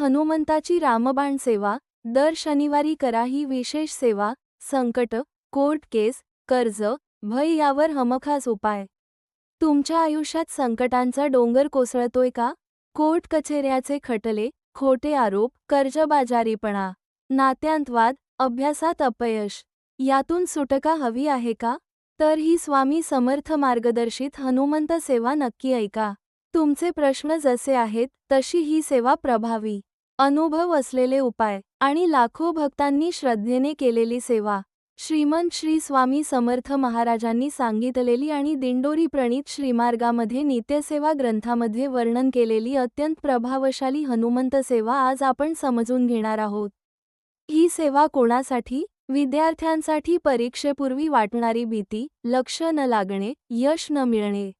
हनुमंताची रामबाण सेवा दर शनिवारी करा ही विशेष सेवा संकट कोर्ट केस कर्ज भय यावर हमखास उपाय. तुमच्या आयुष्यात संकटांचा डोंगर कोसळतोय का? कोर्ट कचेऱ्याचे खटले खोटे आरोप कर्जबाजारीपणा नात्यांतवाद अभ्यासात अपयश यातून सुटका हवी आहे का? तर ही स्वामी समर्थ मार्गदर्शित हनुमंत सेवा नक्की ऐका. तुमचे प्रश्न जसे आहेत तशी ही सेवा प्रभावी. अनुभव असलेले उपाय आणि लाखो भक्तांनी श्रद्धेने केलेली सेवा. श्रीमंत श्री स्वामी समर्थ महाराजांनी सांगितलेली आणि दिंडोरी प्रणीत श्रीमार्गामध्ये नित्यसेवा ग्रंथामध्ये वर्णन केलेली अत्यंत प्रभावशाली हनुमंत सेवा आज आपण समजून घेणार आहोत. ही सेवा कोणासाठी? विद्यार्थ्यांसाठी परीक्षेपूर्वी वाटणारी भीती लक्ष न लागणे यश न मिळणे.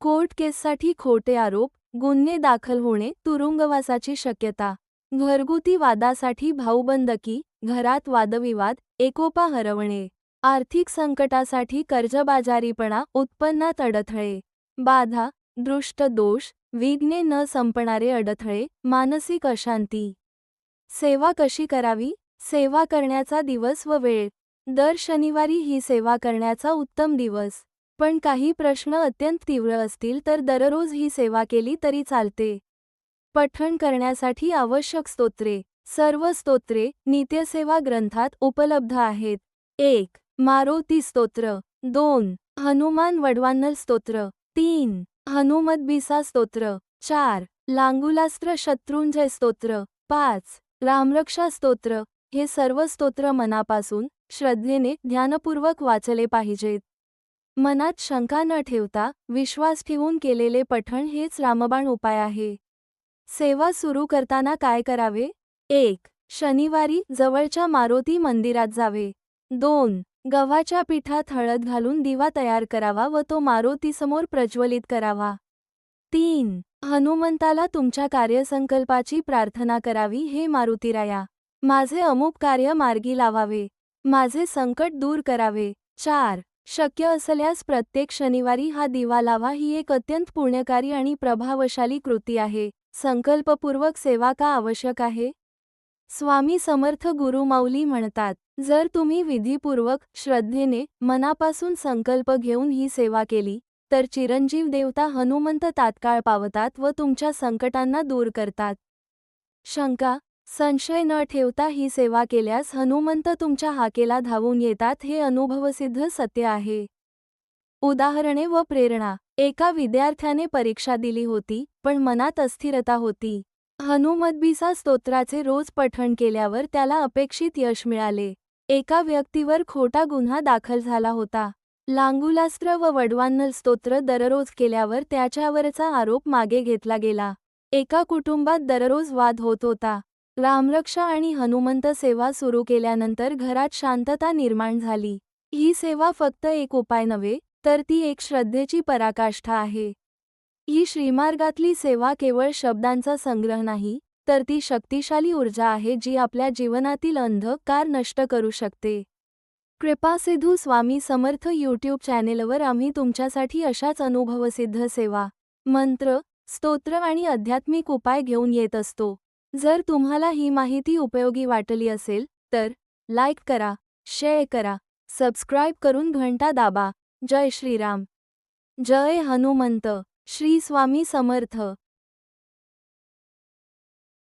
कोर्ट केससाठी खोटे आरोप गुन्हे दाखल होणे तुरुंगवासाची शक्यता. घरगुती वादासाठी भाऊबंदकी घरात वादविवाद एकोपा हरवणे. आर्थिक संकटासाठी कर्जबाजारीपणा उत्पन्नात अडथळे बाधा दृष्ट दोष विघ्ने न संपणारे अडथळे मानसिक अशांती. सेवा कशी करावी? सेवा करण्याचा दिवस व वेळ. दर शनिवारी ही सेवा करण्याचा उत्तम दिवस. पण काही प्रश्न अत्यंत तीव्र असतील तर दररोज ही सेवा केली तरी चालते. पठण करण्यासाठी आवश्यक स्तोत्रे. सर्व स्तोत्रे नित्यसेवा ग्रंथात उपलब्ध आहेत. एक मारुती स्तोत्र. दोन हनुमान वडवान्नल स्तोत्र. तीन हनुमदबिसा स्तोत्र. चार लांगुलास्त्र शत्रुंजय स्तोत्र. पाच रामरक्षा स्तोत्र. हे सर्व स्तोत्र मनापासून श्रद्धेने ध्यानपूर्वक वाचले पाहिजेत. मनात शंका न ठेवता विश्वास ठेवून केलेले पठण हेच रामबाण उपाय आहे. सेवा सुरू करताना काय करावे? एक शनिवारी जवळच्या मारुती मंदिरात जावे. दोन गव्हाच्या पिठात हळद घालून दिवा तयार करावा व तो मारुतीसमोर प्रज्वलित करावा. तीन हनुमंताला तुमच्या कार्यसंकल्पाची प्रार्थना करावी हे मारुतीराया. माझे अमुक कार्य मार्गी लावावे. माझे संकट दूर करावे. चार शक्य असल्यास प्रत्येक शनिवारी हा दिवा लावा ही एक अत्यंत पुण्यकारी आणि प्रभावशाली कृती आहे. संकल्पपूर्वक सेवा का आवश्यक आहे? स्वामी समर्थ गुरुमाऊली म्हणतात जर तुम्ही विधीपूर्वक श्रद्धेने मनापासून संकल्प घेऊन ही सेवा केली तर चिरंजीव देवता हनुमंत तात्काळ पावतात व तुमच्या संकटांना दूर करतात. शंका संशय न ठेवता ही सेवा केल्यास हनुमंत तुमच्या हाकेला धावून येतात हे अनुभवसिद्ध सत्य आहे. उदाहरणे व प्रेरणा एका विद्यार्थ्याने परीक्षा दिली होती पण मनात अस्थिरता होती. हनुमतबिसा स्तोत्राचे रोज पठण केल्यावर त्याला अपेक्षित यश मिळाले. एका व्यक्तीवर खोटा गुन्हा दाखल झाला होता. लांगुलास्त्र व वडवान्नल स्तोत्र दररोज केल्यावर त्याच्यावरचा आरोप मागे घेतला गेला. एका कुटुंबात दररोज वाद होत होता. रामरक्षा आणि हनुमंत सेवा सुरू केल्यानंतर घरात शांतता निर्माण झाली. ही सेवा फक्त एक उपाय नव्हे तर ती एक श्रद्धेची पराकाष्ठा आहे. ही श्रीमार्गातली सेवा केवळ शब्दांचा संग्रह नाही तर ती शक्तिशाली ऊर्जा आहे जी आपल्या जीवनातील अंधकार नष्ट करू शकते. कृपासिधू स्वामी समर्थ यूट्यूब चॅनेलवर आम्ही तुमच्यासाठी अशाच अनुभवसिद्ध सेवा मंत्र स्तोत्र आणि आध्यात्मिक उपाय घेऊन येत असतो. जर तुम्हाला ही माहिती उपयोगी वाटली असेल तर लाईक करा शेअर करा सबस्क्राईब करून घंटा दाबा. जय श्रीराम. जय हनुमंत. श्री स्वामी समर्थ.